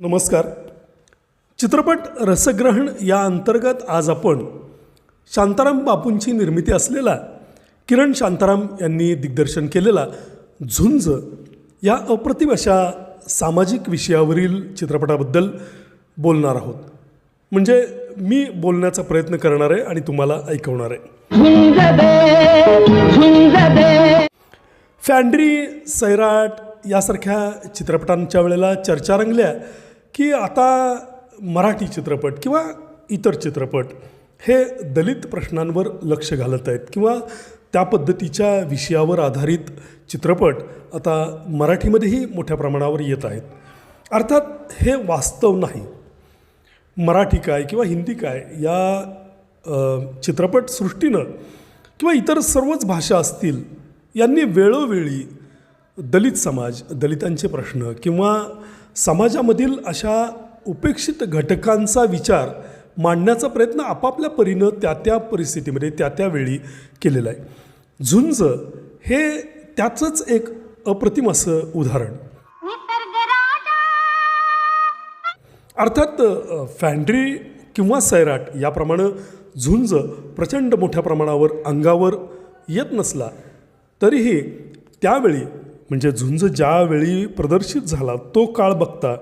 नमस्कार. चित्रपट रसग्रहण या अंतर्गत आज आपण शांताराम बापूंची निर्मिती असलेला किरण शांताराम यांनी दिग्दर्शन केलेला झुंज या अप्रतिम अशा सामाजिक विषयावरील चित्रपटाबद्दल बोलणार आहोत. म्हणजे मी बोलण्याचा प्रयत्न करणार आहे आणि तुम्हाला ऐकवणार आहे. फॅन्ड्री सैराट यासारख्या चित्रपटांच्या वेळेला चर्चा रंगल्या की आता मराठी चित्रपट किंवा इतर चित्रपट हे दलित प्रश्नांवर लक्ष घालत आहेत किंवा त्या पद्धतीच्या विषयावर आधारित चित्रपट आता मराठीमध्येही मोठ्या प्रमाणावर येत आहेत. अर्थात हे वास्तव नाही. मराठी काय किंवा हिंदी काय या चित्रपटसृष्टीनं किंवा इतर सर्वच भाषा असतील यांनी वेळोवेळी दलित समाज दलितांचे प्रश्न किंवा समाजामधील अशा उपेक्षित घटकांचा विचार मांडण्याचा प्रयत्न आपापल्या परीनं त्या त्या परिस्थितीमध्ये त्या त्या वेळी केलेला आहे. झुंज हे त्याचंच एक अप्रतिम असं उदाहरण. अर्थात फॅन्ड्री किंवा सैराट याप्रमाणे झुंज प्रचंड मोठ्या प्रमाणावर अंगावर येत नसला तरीही त्यावेळी म्हणजे झुंज ज्यावेळी प्रदर्शित झाला तो काळ बघता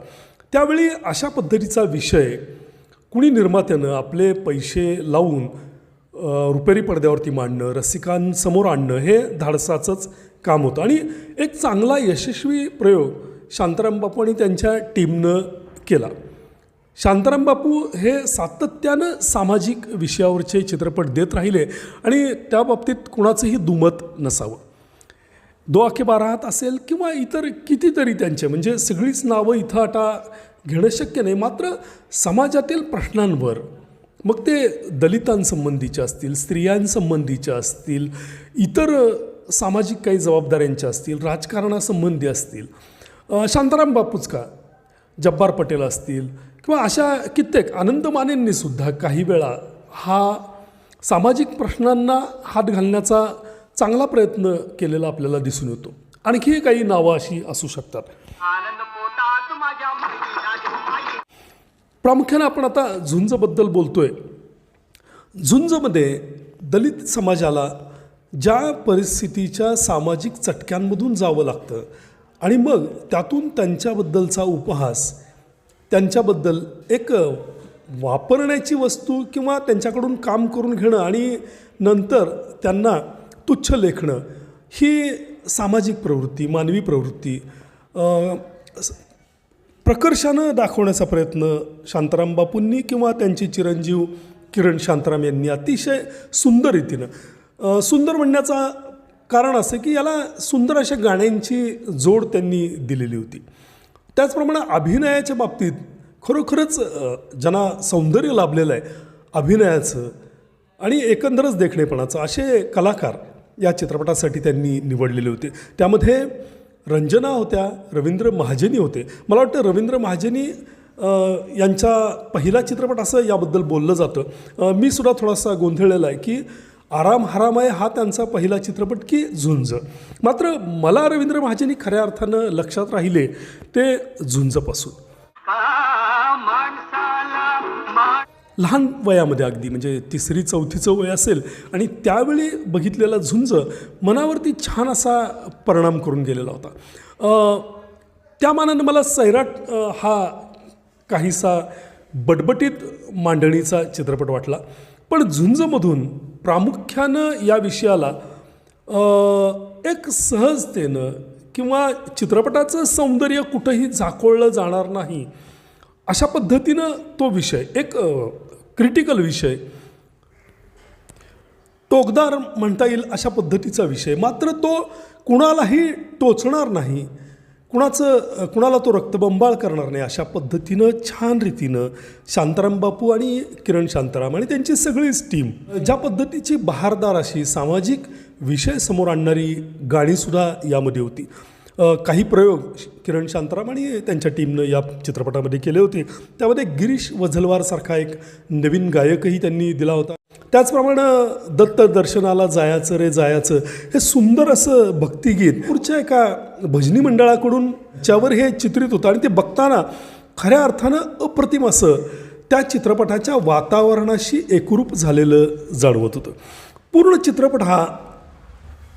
त्यावेळी अशा पद्धतीचा विषय कुणी निर्मात्यानं आपले पैसे लावून रुपेरी पडद्यावरती मांडणं रसिकांसमोर आणणं हे धाडसाचंच काम होतं. आणि एक चांगला यशस्वी प्रयोग शांताराम बापू आणि त्यांच्या टीमनं केला. शांताराम बापू हे सातत्यानं सामाजिक विषयावरचे चित्रपट देत राहिले आणि त्या बाबतीत कुणाचंही दुमत नसावं. दो आखे बारा हात असेल किंवा इतर कितीतरी त्यांचे म्हणजे सगळीच नावं इथं आता घेणं शक्य नाही. मात्र समाजातील प्रश्नांवर मग ते दलितांसंबंधीचे असतील स्त्रियांसंबंधीच्या असतील इतर सामाजिक काही जबाबदाऱ्यांच्या असतील राजकारणासंबंधी असतील शांताराम बापूच का जब्बार पटेल असतील किंवा अशा कित्येक आनंद मानेंनीसुद्धा काही वेळा हा सामाजिक प्रश्नांना हात घालण्याचा चांगला प्रयत्न केलेला आपल्याला दिसून येतो. आणखी काही नावं अशी असू शकतात. प्रामुख्याने आपण आता झुंजबद्दल बोलतोय. झुंजमध्ये दलित समाजाला ज्या परिस्थितीच्या सामाजिक चटक्यांमधून जावं लागतं आणि मग त्यातून त्यांच्याबद्दलचा उपहास त्यांच्याबद्दल एक वापरण्याची वस्तू किंवा त्यांच्याकडून काम करून घेणं आणि नंतर त्यांना तुच्छ लेखणं ही सामाजिक प्रवृत्ती मानवी प्रवृत्ती प्रकर्षानं दाखवण्याचा प्रयत्न शांताराम बापूंनी किंवा त्यांचे चिरंजीव किरण शांताराम यांनी अतिशय सुंदर रीतीनं. सुंदर म्हणण्याचा कारण असं की याला सुंदर अशा गाण्यांची जोड त्यांनी दिलेली होती. त्याचप्रमाणे अभिनयाच्या बाबतीत खरोखरच ज्यांना सौंदर्य लाभलेलं आहे अभिनयाचं आणि एकंदरच देखणेपणाचं असे कलाकार या चित्रपटासाठी त्यांनी निवडलेले होते. त्यामध्ये रंजना होत्या रवींद्र महाजनी होते. मला वाटतं रवींद्र महाजनी यांचा पहिला चित्रपट असं याबद्दल बोललं जातं. मी सुद्धा थोडासा गोंधळलेला आहे की आराम हराम आहे हा त्यांचा पहिला चित्रपट की झुंज? मात्र मला रवींद्र महाजनी खऱ्या अर्थानं लक्षात राहिले ते झुंजपासून. लहान वयामध्ये अगदी म्हणजे तिसरी चौथीचं वय असेल आणि त्यावेळी बघितलेला झुंज मनावरती छान असा परिणाम करून गेलेला होता. त्या मानानं मला सैराट हा काहीसा बटबटीत मांडणीचा चित्रपट वाटला. पण झुंजमधून प्रामुख्यानं या विषयाला एक सहजतेनं किंवा चित्रपटाचं सौंदर्य कुठंही झाकोळलं जाणार नाही अशा पद्धतीनं तो विषय एक क्रिटिकल विषय. टोकदार म्हणता येईल अशा पद्धतीचा विषय. मात्र तो कुणालाही टोचणार नाही. कुणाचं कुणाला तो रक्तबंबाळ करणार नाही अशा पद्धतीनं छान रीतीनं शांताराम बापू आणि किरण शांताराम आणि त्यांची सगळीच टीम ज्या पद्धतीची बहारदार अशी सामाजिक विषय समोर आणणारी गाणीसुद्धा यामध्ये होती. काही प्रयोग किरण शांताराम आणि त्यांच्या टीमनं या चित्रपटामध्ये केले होते. त्यामध्ये गिरीश वझलवारसारखा एक नवीन गायकही त्यांनी दिला होता. त्याचप्रमाणे दत्त दर्शनाला जायचं रे जायचं हे सुंदर असं भक्तिगीत पुढच्या एका भजनी मंडळाकडून ज्यावर हे चित्रित होतं आणि ते बघताना खऱ्या अर्थानं अप्रतिम असं त्या चित्रपटाच्या वातावरणाशी एकरूप झालेलं जाणवत होतं. पूर्ण चित्रपट हा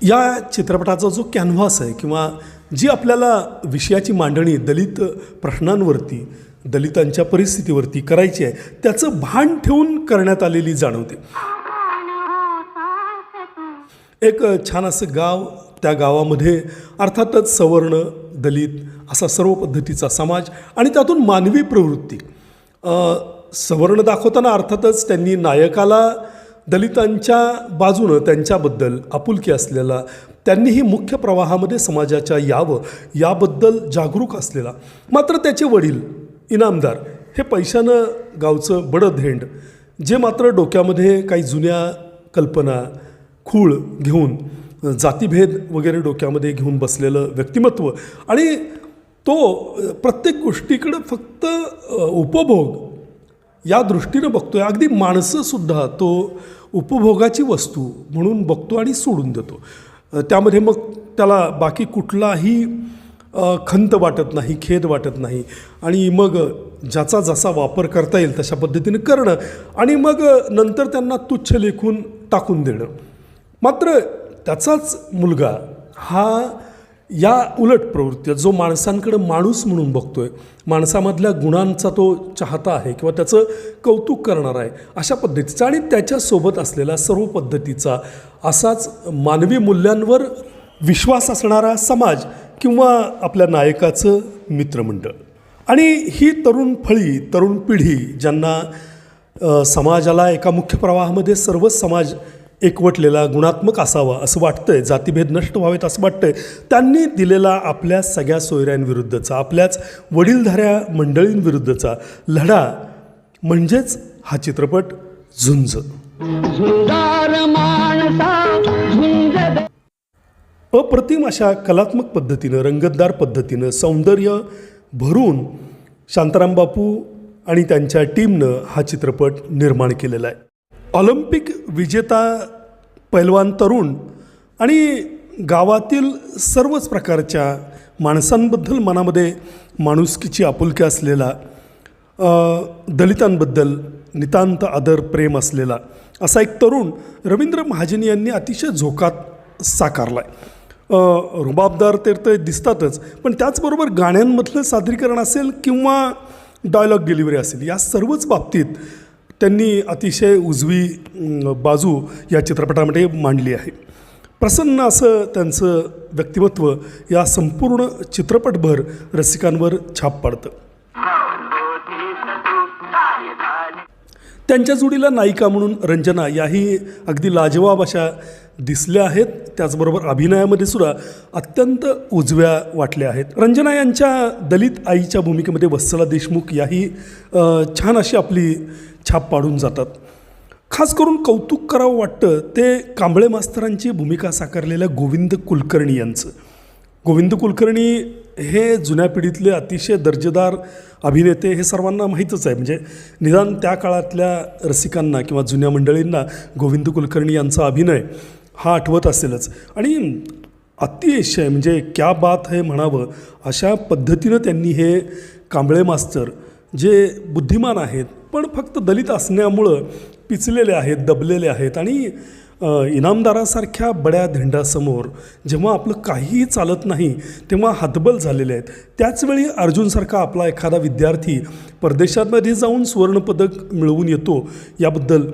या चित्रपटाचा जो कॅनव्हास आहे किंवा जी आपल्याला विषयाची मांडणी दलित प्रश्नांवरती दलितांच्या परिस्थितीवरती करायची आहे त्याचं भान ठेवून करण्यात आलेली जाणवते. एक छान असं गाव त्या गावामध्ये अर्थातच सवर्ण दलित असा सर्व पद्धतीचा समाज आणि त्यातून मानवी प्रवृत्ती. सवर्ण दाखवताना अर्थातच त्यांनी नायकाला दलितांच्या बाजूनं त्यांच्याबद्दल आपुलकी असलेला त्यांनीही मुख्य प्रवाहामध्ये समाजाच्या यावं याबद्दल जागरूक असलेला. मात्र त्याचे वडील इनामदार हे पैशानं गावचं बडं धेंड जे मात्र डोक्यामध्ये काही जुन्या कल्पना खूळ घेऊन जातीभेद वगैरे डोक्यामध्ये घेऊन बसलेलं व्यक्तिमत्व आणि तो प्रत्येक गोष्टीकडं फक्त उपभोग या दृष्टीनं बघतोय. अगदी माणसंसुद्धा तो उपभोगाची वस्तू म्हणून बघतो आणि सोडून देतो. त्यामध्ये मग त्याला बाकी कुठलाही खंत वाटत नाही खेद वाटत नाही. आणि मग ज्याचा जसा वापर करता येईल तशा पद्धतीने करणं आणि मग नंतर त्यांना तुच्छ लेखून टाकून देणं. मात्र त्याचाच मुलगा हा या उलट प्रवृत्ती जो माणसांकडे माणूस म्हणून बघतोय माणसामधल्या गुणांचा तो चाहता आहे किंवा त्याचं कौतुक करणार आहे अशा पद्धतीचा आणि त्याच्यासोबत असलेला सर्व पद्धतीचा असाच मानवी मूल्यांवर विश्वास असणारा समाज किंवा आपल्या नायकाचं मित्रमंडळ. आणि ही तरुण फळी तरुण पिढी ज्यांना समाजाला एका मुख्य प्रवाहामध्ये सर्वच समाज एकवटलेला गुणात्मक असावा असं वाटतंय जातीभेद नष्ट व्हावेत असं वाटतंय त्यांनी दिलेला आपल्या सगळ्या सोयऱ्यांविरुद्धचा आपल्याच वडीलधाऱ्या मंडळींविरुद्धचा लढा म्हणजेच हा चित्रपट झुंज. अप्रतिम अशा कलात्मक पद्धतीनं रंगतदार पद्धतीनं सौंदर्य भरून शांताराम बापू आणि त्यांच्या टीमनं हा चित्रपट निर्माण केलेला आहे. ऑलिम्पिक विजेता पैलवान तरुण आणि गावातील सर्वच प्रकारच्या माणसांबद्दल मनामध्ये माणुसकीची आपुलकी असलेला दलितांबद्दल नितांत आदर प्रेम असलेला असा एक तरुण रवींद्र महाजन यांनी अतिशय झोकात साकारला आहे रुबाबदार तर ते दिसतातच पण त्याचबरोबर गाण्यांमधलं सादरीकरण असेल किंवा डायलॉग डिलिव्हरी असेल या सर्वच बाबतीत त्यांनी अतिशय उजवी बाजू या चित्रपटामध्ये मांडली आहे. प्रसन्न असं त्यांचं व्यक्तिमत्व या संपूर्ण चित्रपटभर रसिकांवर छाप पाडतं. त्यांच्या जोडीला नायिका म्हणून रंजना याही अगदी लाजवाब अशा दिसल्या आहेत. त्याचबरोबर अभिनयामध्ये सुद्धा अत्यंत उजव्या वाटल्या आहेत. रंजना यांच्या दलित आईच्या भूमिकेमध्ये वत्सला देशमुख याही छान अशी आपली छाप पाडून जातात. खास करून कौतुक करावं वाटतं ते कांबळे मास्तरांची भूमिका साकारलेल्या गोविंद कुलकर्णी यांचं. गोविंद कुलकर्णी हे जुन्या पिढीतले अतिशय दर्जेदार अभिनेते हे सर्वांना माहीतच आहे. म्हणजे निदान त्या काळातल्या रसिकांना किंवा जुन्या मंडळींना गोविंद कुलकर्णी यांचा अभिनय हा आठवत असेलच. आणि अतिशय म्हणजे क्या बात हे म्हणावं अशा पद्धतीनं त्यांनी हे कांबळे मास्तर जे बुद्धिमान आहेत पण फक्त दलित असण्यामुळं पिचलेले आहेत दबलेले आहेत आणि इनामदारासारख्या बड्या धेंडासमोर जेव्हा आपलं काहीही चालत नाही तेव्हा हातबल झालेले आहेत. त्याचवेळी अर्जुनसारखा आपला एखादा विद्यार्थी परदेशांमध्ये जाऊन सुवर्णपदक मिळवून येतो याबद्दल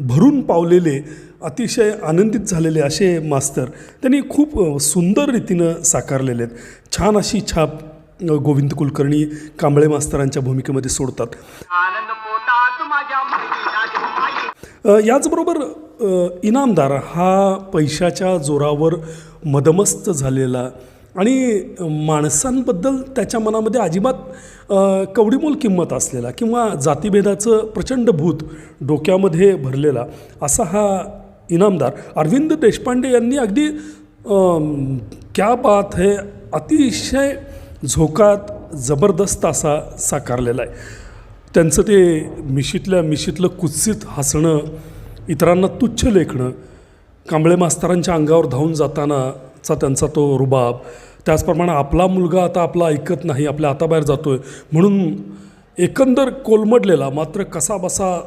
भरून पावलेले अतिशय आनंदित झालेले असे मास्तर त्यांनी खूप सुंदर रीतीनं साकारलेले आहेत. छान अशी छाप गोविंद कुलकर्णी कांबळे मास्तरांच्या भूमिकेमध्ये सोडतात. याचबरोबर इनामदार हा पैशाच्या जोरावर मदमस्त झालेला आणि माणसांबद्दल त्याच्या मनामध्ये अजिबात कवडीमोल किंमत असलेला किंवा जातीभेदाचं प्रचंड भूत डोक्यामध्ये भरलेला असा हा इनामदार अरविंद देशपांडे यांनी अगदी क्या बात है अतिशय झोकात जबरदस्त असा साकारलेला आहे. त्यांचं ते मिशीतल्या मिशीतलं कुत्सित हसणं इतरांना तुच्छ लेखणं कांबळे मास्तरांच्या अंगावर धावून जातानाचा त्यांचा तो रुबाब त्याचप्रमाणे आपला मुलगा आता आपला ऐकत नाही आपल्या हाताबाहेर जातो आहे म्हणून एकंदर कोलमडलेला मात्र कसाबसा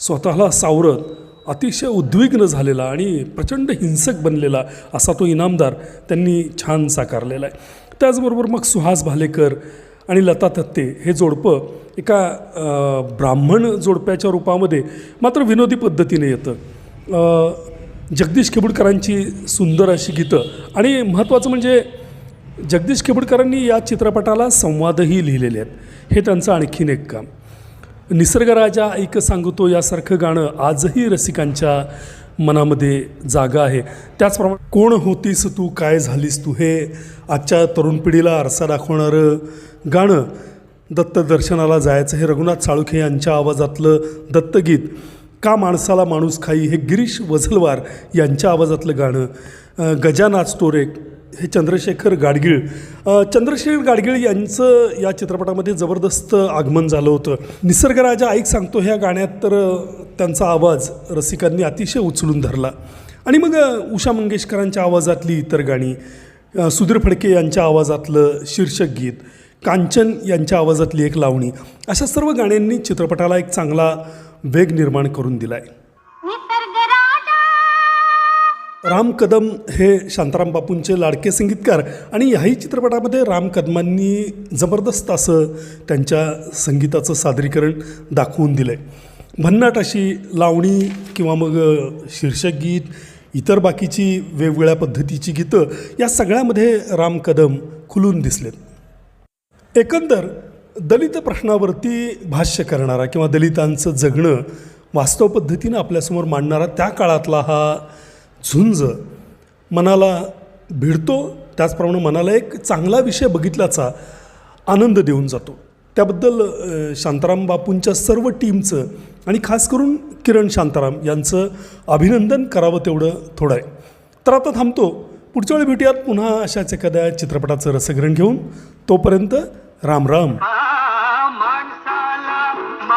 स्वतःला सावरत अतिशय उद्विग्न झालेला आणि प्रचंड हिंसक बनलेला असा तो इनामदार त्यांनी छान साकारलेला आहे. त्याचबरोबर मग सुहास भालेकर आणि लता थत्ते हे जोडपं एका ब्राह्मण जोडप्याच्या रूपामध्ये मात्र विनोदी पद्धतीने येतं. जगदीश खेबुडकरांची सुंदर अशी गीतं आणि महत्त्वाचं म्हणजे जगदीश खेबुडकरांनी या चित्रपटाला संवादही लिहिलेले आहेत. हे त्यांचं आणखीन एक काम. निसर्गराजा ऐक सांगतो यासारखं गाणं आजही रसिकांच्या मनामध्ये जागा आहे. त्याचप्रमाणे कोण होतीस तू? काय झालीस तू? हे आजच्या तरुण पिढीला आरसा दाखवणारं गाणं दत्त दर्शनाला जायचं हे रघुनाथ साळुखे यांच्या आवाजातलं दत्तगीत. का माणसाला माणूस खाई हे गिरीश वझलवार यांच्या आवाजातलं गाणं. गजानाथ गजानाच हे चंद्रशेखर गाडगीळ. चंद्रशेखर गाडगीळ यांचं या चित्रपटामध्ये जबरदस्त आगमन झालं होतं. निसर्गराजा ऐक सांगतो ह्या गाण्यात तर त्यांचा आवाज रसिकांनी अतिशय उचलून धरला. आणि मग उषा मंगेशकरांच्या आवाजातली इतर गाणी सुधीर फडके यांच्या आवाजातलं शीर्षक गीत कांचन यांच्या आवाजातली एक लावणी अशा सर्व गाण्यांनी चित्रपटाला एक चांगला वेग निर्माण करून दिला आहे राम कदम हे शांताराम बापूंचे लाडके संगीतकार आणि ह्याही चित्रपटामध्ये राम कदमांनी जबरदस्त असं त्यांच्या संगीताचं सादरीकरण दाखवून दिलं आहे भन्नाट अशी लावणी किंवा मग शीर्षक गीत इतर बाकीची वेगवेगळ्या पद्धतीची गीतं या सगळ्यामध्ये राम कदम खुलून दिसलेत. एकंदर दलित प्रश्नावरती भाष्य करणारा किंवा दलितांचं जगणं वास्तव पद्धतीनं आपल्यासमोर मांडणारा त्या काळातला हा झुंज मनाला भिडतो त्याचप्रमाणे मनाला एक चांगला विषय बघितल्याचा आनंद देऊन जातो. त्याबद्दल शांताराम बापूंच्या सर्व टीमचं आणि खास करून किरण शांताराम यांचं अभिनंदन करावं तेवढं थोडं आहे. तर आता थांबतो. पुढच्या वेळी भेटूयात पुन्हा अशाच एखाद्या चित्रपटाचं रसग्रहण घेऊन. तोपर्यंत राम राम.